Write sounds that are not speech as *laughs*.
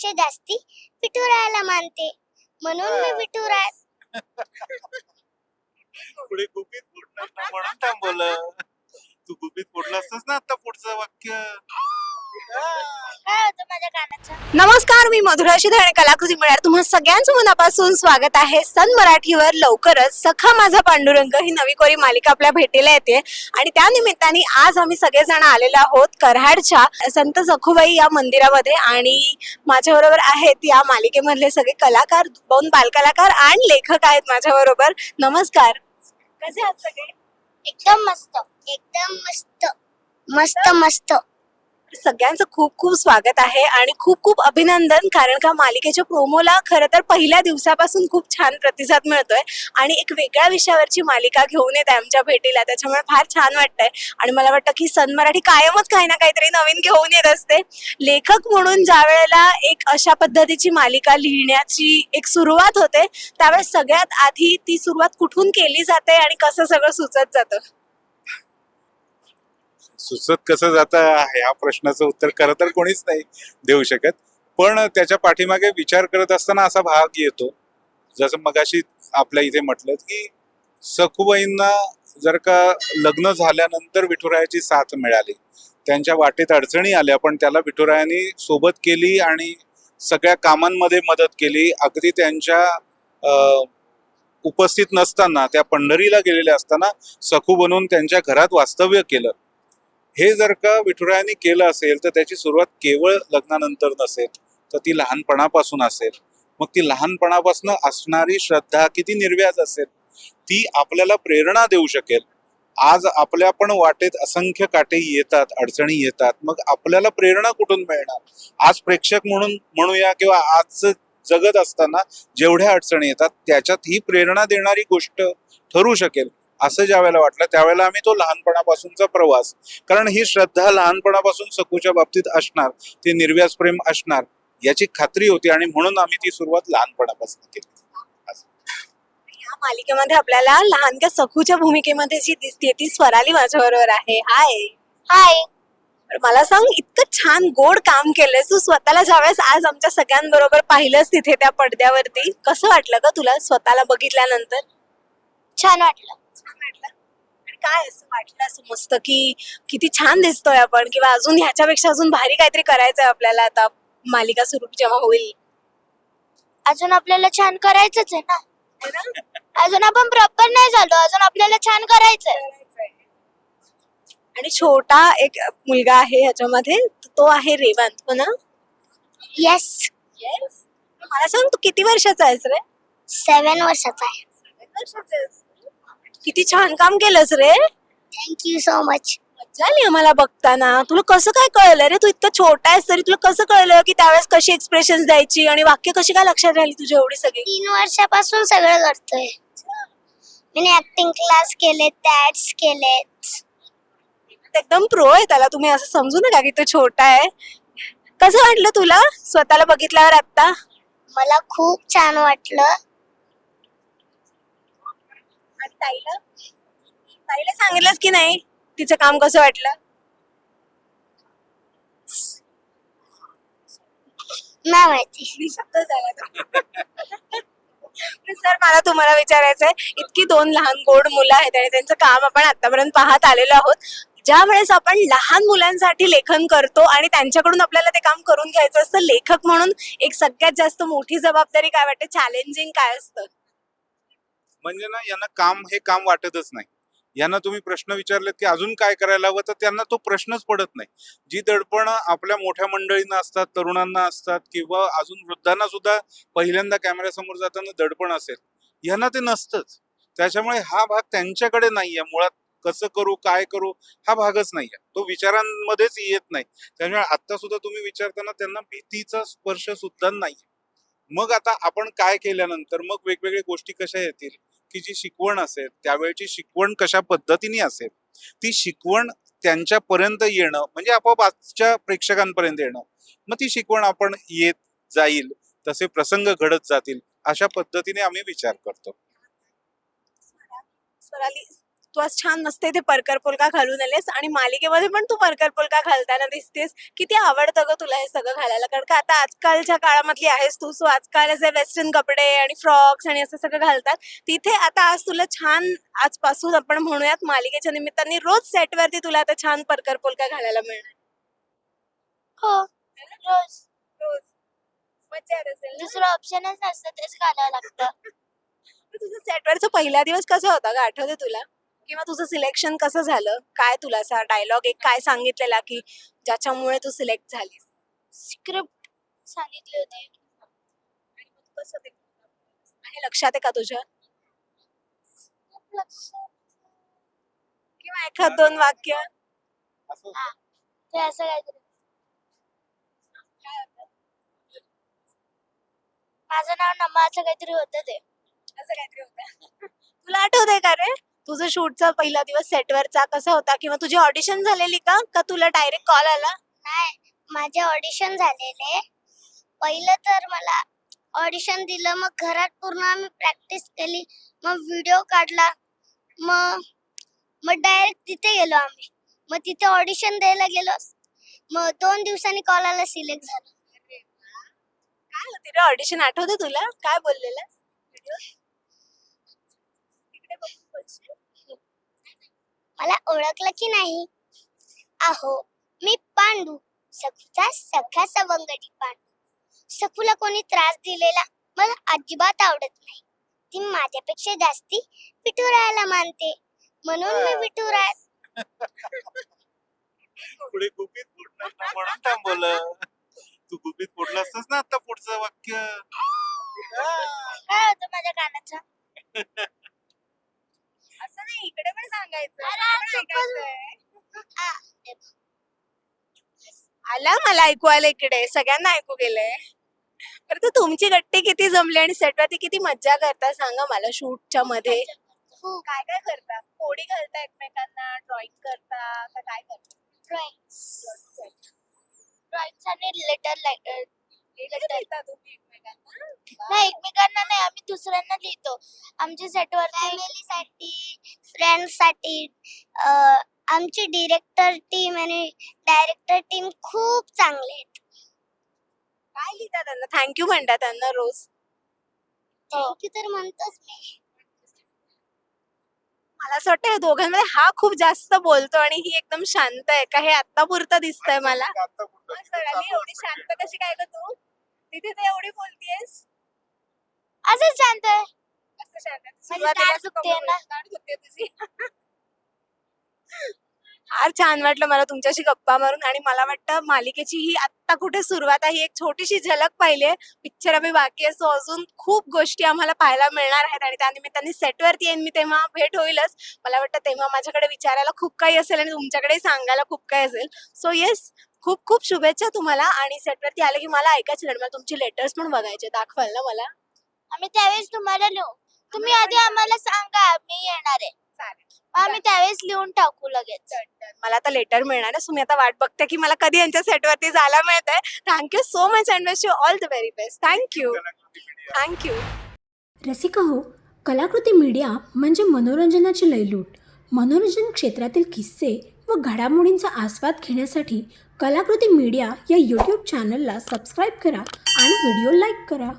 पेक्षा जास्ती विठुरायाला मानते म्हणून मी हा. विठुराय पुढे गुपित फुटणार ना म्हणून थांबवलं तू गुपित फुटलं असतस ना आता पुढचं वाक्य काय होतं माझ्या कानाचं? नमस्कार मी मधुरा शिधे आणि कलाकृती मिळणार तुम्हा सगळ्यांचं मनापासून स्वागत आहे. सन मराठीवर लवकरच सखा माझा पांडुरंग ही नवी कोरी मालिका आपल्या भेटीला येते. आणि त्या निमित्ताने आज आम्ही सगळेजण आलेलो आहोत कराडच्या संत सखुबाई या मंदिरामध्ये. आणि माझ्या बरोबर आहेत या मालिकेमधले सगळे कलाकार दोन बालकलाकार आणि लेखक आहेत माझ्या बरोबर नमस्कार. कसे आहात सगळे? एकदम मस्त. एकदम मस्त. मस्त मस्त. सगळ्यांचं खूप खूप स्वागत आहे आणि खूप खूप अभिनंदन कारण का मालिकेच्या प्रोमोला खरं तर पहिल्या दिवसापासून खूप छान प्रतिसाद मिळतोय आणि एक वेगळ्या विषयावरची मालिका घेऊन येत आहे आमच्या भेटीला त्याच्यामुळे फार छान वाटतंय. आणि मला वाटतं की सन मराठी कायमच काही ना काहीतरी नवीन घेऊन येत असते. लेखक म्हणून ज्या वेळेला एक अशा पद्धतीची मालिका लिहिण्याची एक सुरुवात होते त्यावेळेस सगळ्यात आधी ती सुरुवात कुठून केली जाते आणि कसं सगळं सुचत जातं? सुचत कसं जातं ह्या प्रश्नाचं उत्तर खरं तर कोणीच नाही देऊ शकत. पण त्याच्या पाठीमागे विचार करत असताना असा भाग येतो. जसं मगाशी आपल्या इथे म्हटलं की सखुबाईंना जर का लग्न झाल्यानंतर विठुरायाची साथ मिळाली त्यांच्या वाटेत अडचणी आल्या पण त्याला विठुरायांनी सोबत केली आणि सगळ्या कामांमध्ये मदत केली. अगदी त्यांच्या उपस्थित नसताना त्या पंढरीला गेलेल्या असताना सखू बनून त्यांच्या घरात वास्तव्य केलं. हे जर का विठुरायांनी केलं असेल तर त्याची सुरुवात केवळ लग्नानंतर नसेल तर ती लहानपणापासून असेल. मग ती लहानपणापासून असणारी श्रद्धा किती निर्व्याज असेल ती आपल्याला प्रेरणा देऊ शकेल. आज आपल्या पण वाटेत असंख्य काटे येतात अडचणी येतात मग आपल्याला प्रेरणा कुठून मिळणार? आज प्रेक्षक म्हणून म्हणूया किंवा आज जगत असताना जेवढ्या अडचणी येतात त्याच्यात ही प्रेरणा देणारी गोष्ट ठरू शकेल. असं ज्या वेळेला वाटलं त्यावेळेला आम्ही तो लहानपणापासूनचा प्रवास. कारण ही श्रद्धा लहानपणापासून सकूच्या बाबतीत असणार ते निर्व्याज प्रेम असणार याची खात्री होती आणि म्हणून आम्ही ती सुरुवात लहानपणापासून केली. या मालिकेमध्ये आपल्याला लहानक्या सखूच्या भूमिकेमध्ये जी दिसते ती स्वराली माझ्या बरोबर आहे. हाय हाय तर मला सांग इतकं छान गोड काम केलंय तू स्वतःला ज्यावेळेस आज आमच्या सगळ्यांबरोबर पाहिलंस तिथे त्या पडद्यावरती कसं वाटलं का तुला स्वतःला बघितल्यानंतर? छान वाटलं. वाटलं? आणि काय असं वाटलं असं मस्त की किती छान दिसतोय आपण? किंवा अजून ह्याच्यापेक्षा अजून भारी काहीतरी करायचंय आपल्याला आता मालिका सुरू जेव्हा होईल. अजून आपल्याला छान करायचंच आहे ना? है ना? अजून आपण प्रॉपर नाही झालो. अजून आपल्याला छान करायचंय. आणि छोटा एक मुलगा आहे ह्याच्यामध्ये. तो आहे रेवंत हो ना? येस मला सांग तू किती वर्षाचा आहेस रे? सेवन वर्षाचा आहे. किती छान काम केलंस रे. थँक्यू सो मच मज्जा आली आम्हाला बघताना. तुला कसं काय कळलं रे? तू इतकं छोटा आहेस तरी तुला कसं कळलं की त्यावेळेस कशी एक्सप्रेशन द्यायची आणि वाक्य कशी काय लक्षात राहिली तुझी एवढी सगळी? तीन वर्षापासून सगळं करतोय. मी ऍक्टिंग क्लास केले ऍड्स केलेत. एकदम प्रो आहे त्याला. तुम्ही असं समजू नका की तो छोटा आहे. कसं वाटलं तुला? स्वतःला बघितल्यावर आता मला खूप छान वाटलं. ताईला? ताईला सांगितलंस की नाही? तिचं काम कसं वाटलं? नाही माहिती. निशब्द झाला सर मला तुम्हाला विचारायचंय इतकी दोन लहान गोड मुलं आहेत आणि त्यांचं काम आपण आतापर्यंत पाहत आलेलो आहोत ज्या वेळेस आपण लहान मुलांसाठी लेखन करतो आणि त्यांच्याकडून आपल्याला ते काम करून घ्यायचं असतं लेखक म्हणून एक सगळ्यात जास्त मोठी जबाबदारी काय वाटते? चॅलेंजिंग काय असतं? म्हणजे ना यांना काम हे काम वाटतच नाही. यांना तुम्ही प्रश्न विचारलेत की अजून काय करायला हवं तर त्यांना तो प्रश्नच पडत नाही. जी दडपण आपल्या मोठ्या मंडळींना असतात तरुणांना असतात किंवा अजून वृद्धांना सुद्धा पहिल्यांदा कॅमेऱ्यासमोर जाताना दडपण असेल यांना ते नसतंच. त्याच्यामुळे हा भाग त्यांच्याकडे नाहीये मुळात कसं करू काय करू हा भागच नाहीये तो विचारांमध्येच येत नाही. त्यामुळे आता सुद्धा तुम्ही विचारताना त्यांना भीतीचा स्पर्श सुद्धा नाही मग आता आपण काय केल्यानंतर मग वेगवेगळ्या गोष्टी कशा येतील? की जी शिकवण असेल त्यावेळची शिकवण कशा पद्धतीने असेल ती शिकवण त्यांच्यापर्यंत येणं म्हणजे आपोआप आजच्या प्रेक्षकांपर्यंत येणं मग ती शिकवण आपण येत जाईल तसे प्रसंग घडत जातील अशा पद्धतीने आम्ही विचार करतो. तू आज छान मस्त इथे परकर पोलका घालून आलेस आणि मालिकेमध्ये पण तू परकर पोलका घालताना दिसतेस. किती आवडतं ग तुला हे सगळं घालायला? कारण का आता आजकालच्या काळामधली आहेस तू सो आजकाल असे वेस्टर्न कपडे आणि फ्रॉक्स आणि असं सगळं घालतात. तिथे आता आज तुला छान आजपासून आपण म्हणूयात मालिकेच्या निमित्ताने रोज सेटवरती तुला आता छान परकर पोलका घालायला मिळणार. हो. रोज. रोज. मजा असेल? दुसरं ऑप्शनच नसतं तेच घालावं लागतं. *laughs* तुझं सेटवरचा पहिला दिवस कसा होता ग? आठवते तुला? किंवा तुझं सिलेक्शन कसं झालं? काय तुला असा डायलॉग एक काय सांगितलेला की ज्याच्यामुळे तू सिलेक्ट झालीस? स्क्रिप्ट सांगितली होती. आणि मग तू कसं ते आणि लक्षात आहे का तुझ्या? किंवा एखाद दोन वाक्य? असं ते असं काहीतरी. माझं नाव नमा असं काहीतरी होतं ते. असं काहीतरी होतं. तुला आठवतंय का रे? तुझं शूटचा पहिला दिवस सेटवरचा कसा होता? किंवा तुझी ऑडिशन झालेली का? का तुला डायरेक्ट कॉल आला? नाही माझे ऑडिशन झालेले. पहिलं तर मला ऑडिशन दिलं मग घरात पूर्ण आम्ही प्रॅक्टिस केली. मग व्हिडिओ काढला. मग मग डायरेक्ट तिथे गेलो आम्ही. मग तिथे ऑडिशन द्यायला गेलो. मग दोन दिवसांनी कॉल आला सिलेक्ट झालो. काय होती? रे ऑडिशन आठवते तुला? काय बोललेलं? मला ओळखलं की नाही? अहो मी पांडू सखूचा सखा सवंगडी पांडू. सखूला कोणी त्रास दिलेला मला अजिबात आवडत नाही. ती माझ्यापेक्षा जास्ती विठुरायाला मानते. म्हणून मी विठुराय पुढे गुपित फुटणार ना म्हणून थांबवलं तू गुपित असतंस ना आता पुढचं वाक्य. काय होतं माझ्या कानाचं? *laughs* असं नाही इकडे पण सांगायचं. आला मला ऐकू आलं इकडे. सगळ्यांना ऐकू गेलंय. तर ते तुमची गट्टी किती जमली आणि सेटवरती किती मज्जा करता सांगा मला शूटच्या मध्ये. काय काय करता? कोडी घालता एकमेकांना? ड्रॉइंग करता? का काय करता? ड्रॉइंग ड्रॉइंग आणि लेटर लेटर लिहिता तुम्ही एकमेकांना? नाही एकमेकांना नाही आम्ही दुसऱ्यांना लिहितो. आमच्या सेटवर फॅमिलीसाठी फ्रेंड्ससाठी आमची डिरेक्टर टीम आणि डायरेक्टर टीम खूप चांगले आहेत. काय लिहिता त्यांना? थँक्यू म्हणता त्यांना रोज. थँक्यू तर म्हणतोच मी. मला असं वाटतं या दोघांमध्ये हा खूप जास्त बोलतो आणि ही एकदम शांत आहे का? हे आता पुरतं दिसतंय मला. सगळ्यांनी एवढी शांत कशी काय ग तू? तिथे तर एवढी बोलतीयस? असंच शांत कसं सुरुवातीला ना. तुझी. फार छान वाटलं मला तुमच्याशी गप्पा मारून आणि मला वाटतं मालिकेची ही आत्ता कुठे सुरुवात आहे ही एक छोटीशी झलक पाहिली आहे. पिक्चर आम्ही बाकी असो अजून खूप गोष्टी आम्हाला पाहायला मिळणार आहेत आणि त्यानिमित्ताने सेटवरती येईन मी तेव्हा भेट होईलच. मला वाटतं तेव्हा माझ्याकडे विचारायला खूप काही असेल आणि तुमच्याकडे सांगायला खूप काही असेल. सो येस खूप खूप शुभेच्छा तुम्हाला आणि सेटवरती आलं की मला ऐकायचं नाही. मला तुमचे लेटर्स पण बघायचे दाखवाल ना मला? आम्ही त्यावेळेस तुम्हाला तुम्ही आधी आम्हाला सांगा मी येणार आहे. चालेल. आम्ही त्यावेळेस लिहून टाकू लगेच. मला आता लेटर मिळणार आहे. सो मी आता वाट बघते की मला कधी यांच्या सेटवरती जायला मिळत आहे thank you so much and wish you all the very best thank you thank you Rasika हो कलाकृती मीडिया म्हणजे मनोरंजनाची लयलूट. मनोरंजन क्षेत्रातील किस्से व घडामोडींचा आस्वाद घेण्यासाठी कलाकृती मीडिया या यूट्यूब चॅनलला सबस्क्राईब करा आणि व्हिडिओ लाईक करा.